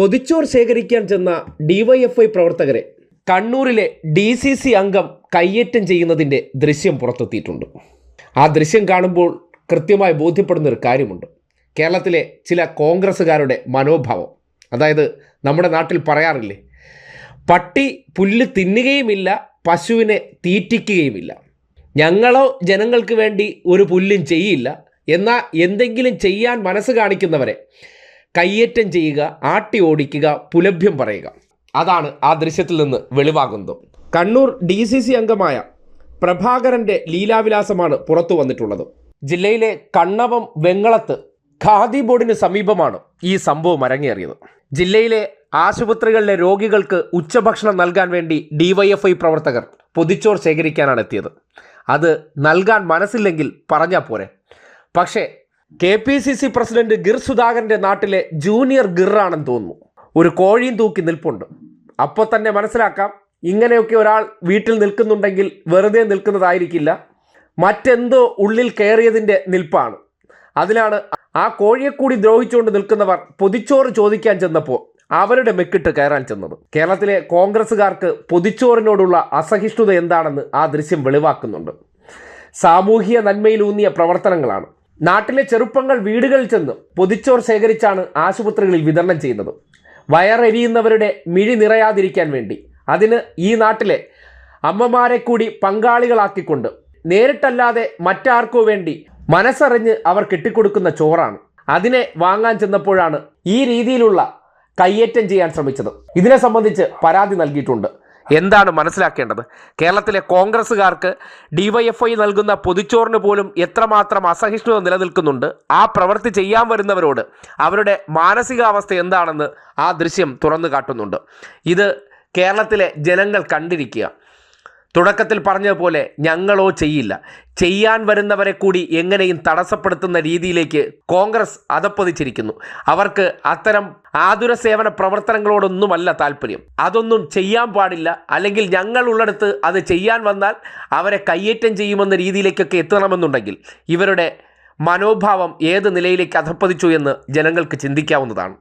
പൊതിച്ചോർ ശേഖരിക്കാൻ ചെന്ന ഡിവൈഎഫ്ഐ പ്രവർത്തകരെ കണ്ണൂരിലെ ഡി സി സി അംഗം കയ്യേറ്റം ചെയ്യുന്നതിന്റെ ദൃശ്യം പുറത്തെത്തിയിട്ടുണ്ട്. ആ ദൃശ്യം കാണുമ്പോൾ കൃത്യമായി ബോധ്യപ്പെടുന്ന ഒരു കാര്യമുണ്ട്. കേരളത്തിലെ ചില കോൺഗ്രസ്സുകാരുടെ മനോഭാവം. അതായത് നമ്മുടെ നാട്ടിൽ പറയാറില്ലേ പട്ടി പുല്ല് തിന്നുകയുമില്ല പശുവിനെ തീറ്റിക്കുകയുമില്ല. ഞങ്ങളോ ജനങ്ങൾക്ക് വേണ്ടി ഒരു പുല്ലും ചെയ്യില്ല. എന്നാൽ എന്തെങ്കിലും ചെയ്യാൻ മനസ്സ് കാണിക്കുന്നവരെ കയ്യേറ്റം ചെയ്യുക ആട്ടി ഓടിക്കുക പുലഭ്യം പറയുക. അതാണ് ആ ദൃശ്യത്തിൽ നിന്ന് വെളിവാകുന്നത്. കണ്ണൂർ ഡി സി സി അംഗമായ പ്രഭാകരന്റെ ലീലാവിലാസമാണ് പുറത്തു വന്നിട്ടുള്ളത്. ജില്ലയിലെ കണ്ണവം വെങ്ങളത്ത് ഖാദി ബോർഡിന് സമീപമാണ് ഈ സംഭവം അരങ്ങേറിയത്. ജില്ലയിലെ ആശുപത്രികളിലെ രോഗികൾക്ക് ഉച്ചഭക്ഷണം നൽകാൻ വേണ്ടി ഡിവൈഎഫ്ഐ പ്രവർത്തകർ പൊതിച്ചോർ ശേഖരിക്കാനാണ് എത്തിയത്. അത് നൽകാൻ മനസ്സില്ലെങ്കിൽ പറഞ്ഞാൽ പോരെ. പക്ഷേ K P C C president Gir സുധാകരന്റെ നാട്ടിലെ ജൂനിയർ ഗിറാണെന്ന് തോന്നുന്നു. ഒരു കോഴിയും തൂക്കി നിൽപ്പുണ്ട്. അപ്പോൾ തന്നെ മനസ്സിലാക്കാം ഇങ്ങനെയൊക്കെ ഒരാൾ വീട്ടിൽ നിൽക്കുന്നുണ്ടെങ്കിൽ വെറുതെ നിൽക്കുന്നതായിരിക്കില്ല. മറ്റെന്തോ ഉള്ളിൽ കയറിയതിന്റെ നിൽപ്പാണ്. അതിലാണ് ആ കോഴിയെ കൂടി ദ്രോഹിച്ചുകൊണ്ട് നിൽക്കുന്നവർ പൊതിച്ചോറ് ചോദിക്കാൻ ചെന്നപ്പോൾ അവരുടെ മെക്കിട്ട് കയറാൻ ചെന്നത്. കേരളത്തിലെ കോൺഗ്രസ്സുകാർക്ക് പൊതിച്ചോറിനോടുള്ള അസഹിഷ്ണുത എന്താണെന്ന് ആ ദൃശ്യം വെളിവാക്കുന്നുണ്ട്. സാമൂഹിക നന്മയിലൂന്നിയ പ്രവർത്തനങ്ങളാണ്. നാട്ടിലെ ചെറുപ്പങ്ങൾ വീടുകളിൽ ചെന്ന് പൊതിച്ചോർ ശേഖരിച്ചാണ് ആശുപത്രികളിൽ വിതരണം ചെയ്യുന്നത്. വയറെരിയുന്നവരുടെ മിഴി നിറയാതിരിക്കാൻ വേണ്ടി അതിന് ഈ നാട്ടിലെ അമ്മമാരെ കൂടി പങ്കാളികളാക്കിക്കൊണ്ട് നേരിട്ടല്ലാതെ മറ്റാർക്കോ വേണ്ടി മനസ്സറിഞ്ഞ് അവർ കെട്ടിക്കൊടുക്കുന്ന ചോറാണ്. അതിനെ വാങ്ങാൻ ചെന്നപ്പോഴാണ് ഈ രീതിയിലുള്ള കയ്യേറ്റം ചെയ്യാൻ ശ്രമിച്ചത്. ഇതിനെ സംബന്ധിച്ച് പരാതി നൽകിയിട്ടുണ്ട്. എന്താണ് മനസ്സിലാക്കേണ്ടത്? കേരളത്തിലെ കോൺഗ്രസ്സുകാർക്ക് ഡിവൈഎഫ്ഐ നൽകുന്ന പൊതിച്ചോറിന് പോലും എത്രമാത്രം അസഹിഷ്ണുത നിലനിൽക്കുന്നുണ്ട്? ആ പ്രവൃത്തി ചെയ്യാൻ വരുന്നവരോട് അവരുടെ മാനസികാവസ്ഥ എന്താണെന്ന് ആ ദൃശ്യം തുറന്നു കാട്ടുന്നുണ്ട്. ഇത് കേരളത്തിലെ ജനങ്ങൾ കണ്ടിരിക്കുക. തുടക്കത്തിൽ പറഞ്ഞതുപോലെ ഞങ്ങളോ ചെയ്യില്ല. ചെയ്യാൻ വരുന്നവരെ കൂടി എങ്ങനെയും തടസ്സപ്പെടുത്തുന്ന രീതിയിലേക്ക് കോൺഗ്രസ് അതപ്പതിച്ചിരിക്കുന്നു. അവർക്ക് അത്തരം ആതുര സേവന പ്രവർത്തനങ്ങളോടൊന്നുമല്ല താല്പര്യം. അതൊന്നും ചെയ്യാൻ പാടില്ല. അല്ലെങ്കിൽ ഞങ്ങൾ ഉള്ളിടത്ത് അത് ചെയ്യാൻ വന്നാൽ അവരെ കയ്യേറ്റം ചെയ്യുമെന്ന രീതിയിലേക്കൊക്കെ എത്തണമെന്നുണ്ടെങ്കിൽ ഇവരുടെ മനോഭാവം ഏത് നിലയിലേക്ക് അധപ്പതിച്ചു എന്ന് ജനങ്ങൾക്ക് ചിന്തിക്കാവുന്നതാണ്.